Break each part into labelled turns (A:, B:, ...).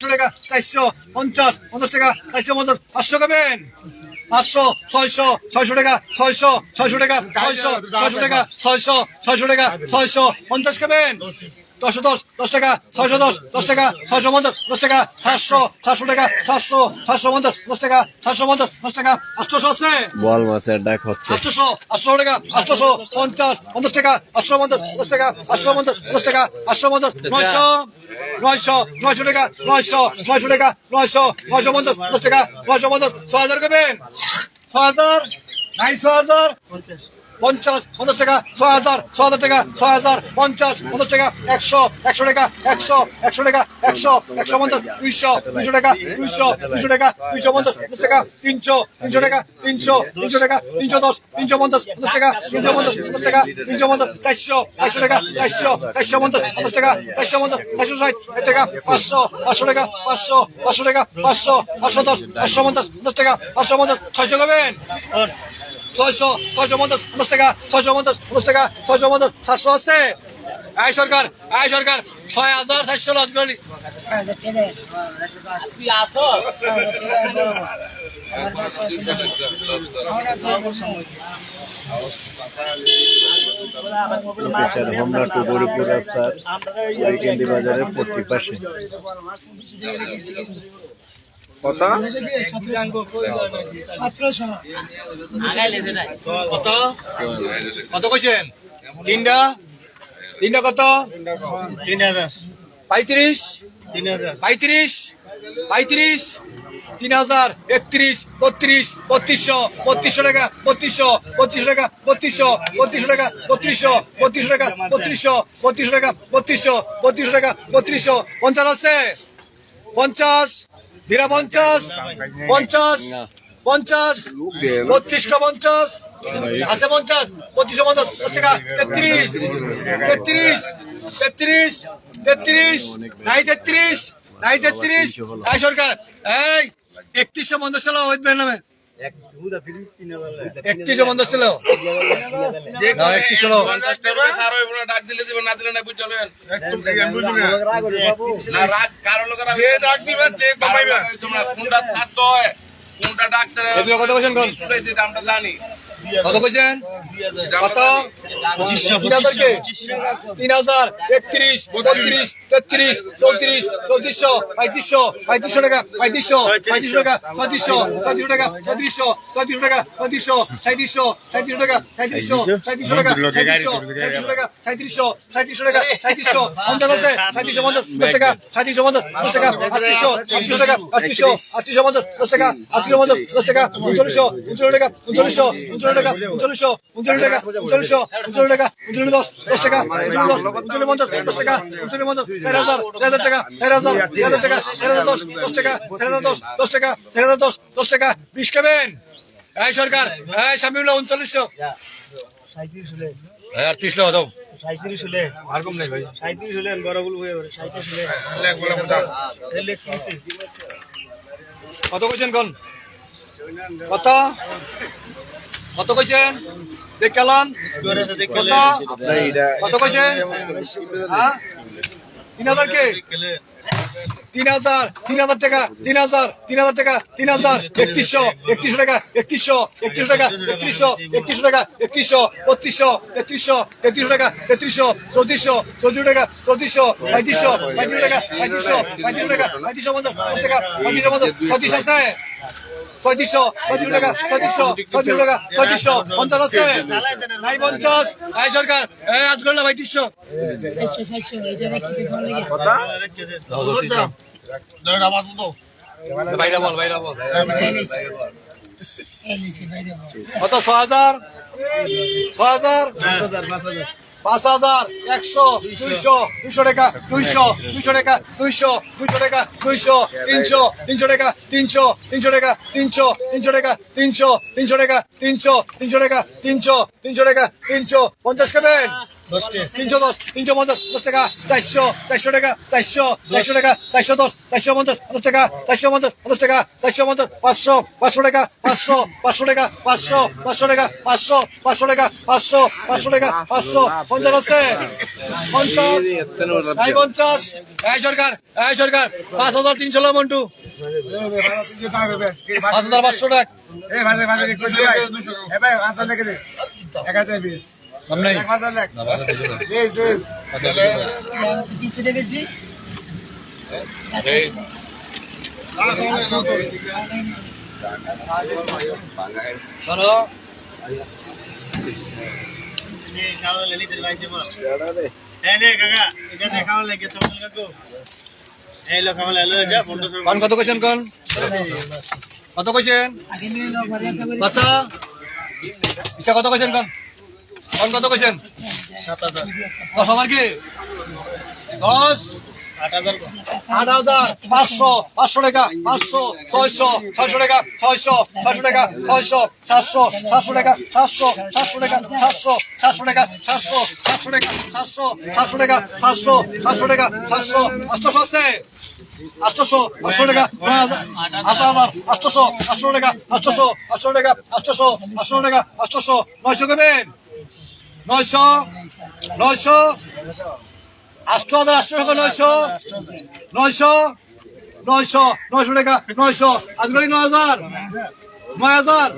A: টাকা, চারশো পঞ্চাশ পঞ্চাশ টাকা, চারশো পঞ্চাশ, পাঁচশো খাবেন পাঁচশো, ছয়শো ছয়শো টাকা, ছয়শো ছয়শো টাকা, ছয়শো ছয়শো টাকা, ছয়শো ছয়শো টাকা, ছয়শো পঞ্চাশ খাবেন দশশো দশ দশ টাকা ছয়শো দশ দশ টাকা ছয়শো পঞ্চাশ দশ টাকা সাতশো সাতশো টাকা সাতশো সাতশো পঞ্চাশ দশ টাকা সাতশো পঞ্চাশ দশ টাকা আটশোশো আছে?
B: বল মাছের ডাক হচ্ছে।
A: আটশোশো আটশো টাকা আটশোশো পঞ্চাশ পঞ্চাশ টাকা আটশো পঞ্চাশ দশ টাকা আটশো পঞ্চাশ দশ টাকা আটশো পঞ্চাশ নয়শো নয়শো নয়শো টাকা নয়শো নয়শো টাকা নয়শো নয়শো পঞ্চাশ দশ টাকা নয়শো পঞ্চাশ ছ হাজার করবেন ছ হাজার? নাই ছ হাজার? পঞ্চাশ পঞ্চাশ পঞ্চাশ টাকা ছ হাজার ছ হাজার টাকা ছ হাজার, পঞ্চাশ পঞ্চাশ টাকা, একশো একশো টাকা, একশো একশো টাকা, একশো একশো পঞ্চাশ, দুইশো দুইশো টাকা, দুইশো দুইশো টাকা, দুইশো পঞ্চাশ দশ টাকা, তিনশো তিনশো টাকা, তিনশো তিনশো টাকা, তিনশো দশ, তিনশো পঞ্চাশ পঞ্চাশ টাকা, তিনশো পঞ্চাশ পঞ্চাশ টাকা, তিনশো পঞ্চাশ, চারশো চারশো টাকা, চারশো চারশো পঞ্চাশ পঞ্চাশ টাকা, চারশো পঞ্চাশ, চারশো ষাট ষাট টাকা, পাঁচশো পাঁচশো টাকা, পাঁচশো পাঁচশো টাকা, পাঁচশো পাঁচশো দশ, পাঁচশো পঞ্চাশ দশ টাকা, পাঁচশো পঞ্চাশ, ছয়শো খাবেন ছয়শো ছয়শো পঞ্চাশ পঞ্চাশ টাকা ছয়শো পঞ্চাশ পঞ্চাশ টাকা ছয়শো পঞ্চাশ সাতশো আছে। আয় সরকার আয় সরকার ছয় হাজার সাতশো লস করলি।
B: লোকেশন টু গরিপুর রাস্তার বাজারের পশ্চিম পাশে।
A: কত? কত? কইছেন? তিনটা? তিনটা কত? পঁয়ত্রিশ? পঁয়ত্রিশ? পঁয়ত্রিশ? তিন হাজার। একত্রিশ? বত্রিশ? বত্রিশশো? বত্রিশশো টাকা? বত্রিশশো? বত্রিশশো টাকা? বত্রিশশো? বত্রিশশো টাকা? বত্রিশশো? বত্রিশশো টাকা? বত্রিশশো? বত্রিশশো টাকা? বত্রিশশো? বত্রিশশো টাকা? বত্রিশশো? পঞ্চাশ আছে? পঞ্চাশ? বিরা পঞ্চাশ পঞ্চাশ পঞ্চাশ, বত্রিশশো পঞ্চাশ, আছে পঞ্চাশ, পঁচিশশো পঞ্চাশ তেত্রিশ তেত্রিশ তেত্রিশ তেত্রিশ, নাই তেত্রিশ নাই তেত্রিশ, নাই সরকার। এই, একত্রিশশো পঞ্চাশ ছিল ওয়েদবের নামে। পঞ্চাশ ছিল? না একত্রিশ ছিল?
C: ডাক দিলে দিবেন না দিলে না বুঝলেন না। রাগ কারও লোকেরা ডাক দিবেন যে কমাইবে। তোমরা কোনটা ছাড়তে হয় কোনটা ডাক্তার
A: কত
C: জানি।
A: কত কইছেন কত? তিন হাজার কে তিন হাজার একত্রিশ বত্রিশ তেত্রিশ চৌত্রিশ চৌত্রিশশো পঁয়ত্রিশশো পঁয়ত্রিশশো টাকা পঁয়ত্রিশশো পঁয়ত্রিশশো টাকা ছত্রিশশো ছত্রিশশো টাকা ছত্রিশশো ছত্রিশশো টাকা ছত্রিশশো সাঁত্রিশশো সাঁত্রিশশো টাকা সাঁত্রিশশো সাঁত্রিশশো টাকা সাঁত্রিশশো টাকা সাঁত্রিশশো সাঁত্রিশশো টাকা সাঁত্রিশশো পঞ্চাশ আছে সাঁত্রিশশো পঞ্চাশ দশ টাকা সাঁত্রিশশো পঞ্চাশ দশ টাকা আটত্রিশশো আটত্রিশশো টাকা আটত্রিশশো আটত্রিশশো পঞ্চাশ দশ টাকা আটত্রিশশো পঞ্চাশ দশ টাকা উনচল্লিশশো উনচল্লিশ টাকা উনচল্লিশশো উনচল্লিশ টাকা উনচল্লিশশো উনচল্লিশ টাকা উনচল্লিশশো উনচল্লিশ টাকা উনচল্লিশ দশ দশ টাকা উনচল্লিশ পঞ্চাশ দশ টাকা উনচল্লিশ পঞ্চাশ চার হাজার চার হাজার টাকা চার হাজার চার হাজার টাকা চার হাজার দশ দশ টাকা চার হাজার দশ দশ টাকা চার হাজার দশ দশ টাকা বিশ খাবেন। এই সরকার এই সামিউল্লাহ উনচল্লিশশো। এই আটত্রিশ টাকা দাও।
D: সাঁত্রিশ হলে।
A: আর কম নাই ভাই।
D: সাঁত্রিশ হলেন বড়গুলো হয়ে সাঁত্রিশ হলে।
A: কত কইছেন কোন? কত? কত কইছেন? দেখালান কত কত কইছেন হ্যাঁ? তিন হাজার কে? তিন হাজার তিন হাজার টাকা, তিন হাজার তিন হাজার টাকা, তিন হাজার, একত্রিশশো একত্রিশশো টাকা, একত্রিশশো একত্রিশশো টাকা, একত্রিশশো একত্রিশশো টাকা, একত্রিশশো বত্রিশশো তেত্রিশশো তেত্রিশশো টাকা, তেত্রিশশো, চৌত্রিশশো চৌত্রিশ টাকা, চৌত্রিশশো, পঁয়ত্রিশশো পঁয়ত্রিশ টাকা, পঁয়ত্রিশশো পঁয়ত্রিশ টাকা, পঁয়ত্রিশশো পঞ্চাশ টাকা, পঁয়ত্রিশশো পঞ্চাশ ছত্রিশ আছে ছয়ত্রিশশো ছয়ত্রিশ টাকা ছয়ত্রিশশো ছয়ত্রিশ টাকা ছয়ত্রিশশো পঞ্চাশ আছে। নাই পঞ্চাশ আই সরকার। এই আজ করলাম পঁয়ত্রিশশো বাইরে বল বাইরে বল। কত? ছ হাজার? ছ হাজার পাঁচ হাজার। একশো, দুইশো দুইশো টাকা, দুইশো দুইশো টাকা, দুইশো দুইশো টাকা, দুইশো, তিনশো তিনশো টাকা, তিনশো তিনশো টাকা, তিনশো তিনশো টাকা, তিনশো তিনশো টাকা, তিনশো তিনশো টাকা, তিনশো তিনশো টাকা, তিনশো, পঞ্চাশ খাবেন? তিনশো দশ তিনশো পঞ্চাশ দশ টাকা চারশো চারশো টাকা চারশো চারশো টাকা চারশো দশ চারশো পঞ্চাশ দশ টাকা চারশো পঞ্চাশ দশ টাকা চারশো পঞ্চাশ পাঁচশো পাঁচশো টাকা পাঁচশো পাঁচশো টাকা পাঁচশো পাঁচশো টাকা পাঁচশো পাঁচশো টাকা পাঁচশো পাঁচশো টাকা পাঁচশো পঞ্চাশ আছে পঞ্চাশ এই পঞ্চাশ এই সরকার এই সরকার পাঁচ হাজার তিনশো লো মন্টু পাঁচ হাজার পাঁচশো টাকা
D: দিল ভাই কাকা এটা দেখাও লাগে নাম
A: নাই? কত কৈছেন কন? কত
E: কৈছেন
A: কত? পিছা কৈছেন কন? কোন কত কইছেন?
D: সাত হাজার।
A: দশ হাজার কি? দশ?
D: আট হাজার
A: পাঁচশো পাঁচশো টাকা পাঁচশো ছয়শো ছয়শো টাকা ছয়শো ছয়শো টাকা ছয়শো সাতশো সাতশো টাকা সাতশো সাতশো টাকা সাতশো সাতশো টাকা সাতশো সাতশো টাকা সাতশো সাতশো টাকা সাতশো সাতশো টাকা সাতশো আটশোশো আছে? আটশোশো আটশো টাকা নয় হাজার আট হাজার আটশোশো আটশো টাকা আটশোশো আটশো টাকা আটশোশো আটশো টাকা আটশোশো নয়শো দেবেন? নয়শো নয়শো আটশো হাজার আটশো টাকা নয়শো নয়শো নয়শো নয়শো টাকা, নয়শো। আজকালি নয় হাজার নয় হাজার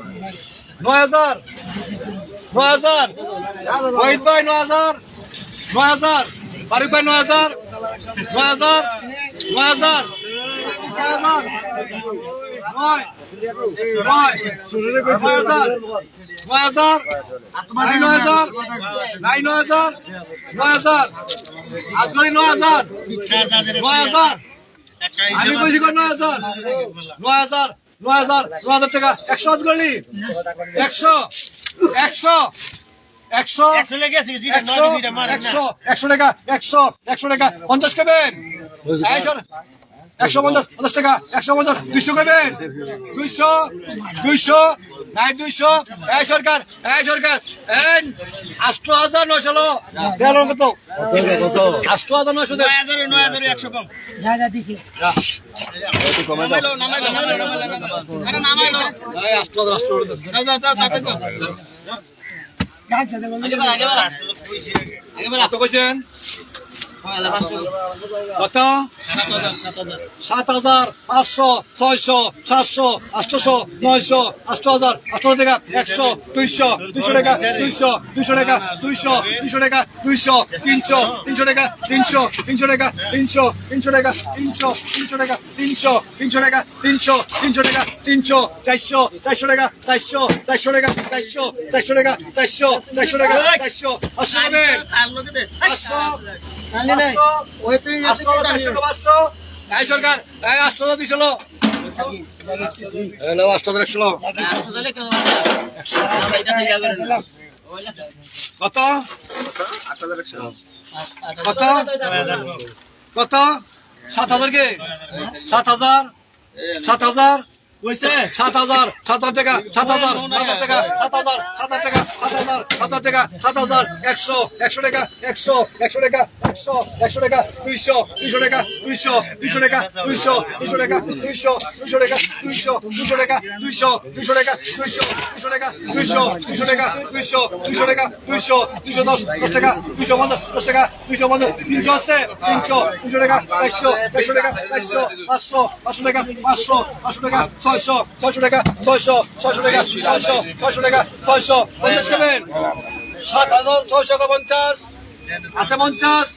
A: নয় হাজার নয় হাজার ওহিদ ভাই নয় হাজার নয় হাজার ফারুক ভাই নয় হাজার নয় হাজার নয় হাজার নয় নয় নয় হাজার নয় হাজার। নাই নয় হাজার। নাই নয় হাজার। নয় হাজার। আজকালি নয় হাজার। নয় হাজার। আমি বলছি কর নয় হাজার? নয় হাজার। নয় হাজার। নয় হাজার টাকা। একশো টাকা একশো। একশো। টাকা পঞ্চাশ খাবেন একশো পঞ্চাশ পঞ্চাশ টাকা একশো পঞ্চাশ দুইশো করবেন দুইশো দুইশো নাই দুইশো। এই সরকার এই সরকার আষ্ট হাজার নয়শো তেরো আষ্ট হাজার নয়শো
D: নয় হাজার নয় হাজার একশো কম।
A: কত সাত হাজার পাঁচশো ছয়শো সাতশো আটশোশো নয়শো আষ্ট হাজার আটশো টাকা একশো দুইশো দুইশো টাকা দুইশো দুইশো টাকা দুইশো দুইশো টাকা দুইশো তিনশো তিনশো টাকা তিনশো তিনশো টাকা তিনশো তিনশো টাকা তিনশো তিনশো টাকা তিনশো তিনশো টাকা তিনশো তিনশো টাকা তিনশো চারশো চারশো টাকা চারশো চারশো টাকা চারশো চারশো টাকা চারশো চারশো টাকা চারশো আটশো আটশো হ্যাঁ, কত? সাত হাজার কে? সাত হাজার? সাত হাজার? সাত হাজার সাত হাজার টাকা সাত হাজার সাত টাকা সাত হাজার সাত টাকা সাত হাজার সাত টাকা সাত হাজার একশো একশো টাকা একশো একশো টাকা একশো একশো টাকা দুইশো দুইশো টাকা দুইশো দুইশো টাকা দুইশো দুইশো টাকা দুইশো দুইশো টাকা দুইশো দুইশো টাকা দুইশো দুইশো টাকা দুইশো দুইশো টাকা দুইশো দুইশো টাকা দুইশো দুইশো টাকা দুইশো দুইশো দশ দশ টাকা দুইশো পঞ্চাশ দশ টাকা দুইশো পঞ্চাশ তিনশো আছে তিনশো তিনশো টাকা চারশো চারশো টাকা চারশো পাঁচশো পাঁচশো টাকা পাঁচশো পাঁচশো টাকা ছয়শো ছয়শো টাকা, ছয়শো ছয়শো টাকা, ছয়শো ছয়শো টাকা, ছয়শো, পঞ্চাশ খাবেন সাত হাজার ছয়শো পঞ্চাশ। আছে পঞ্চাশ?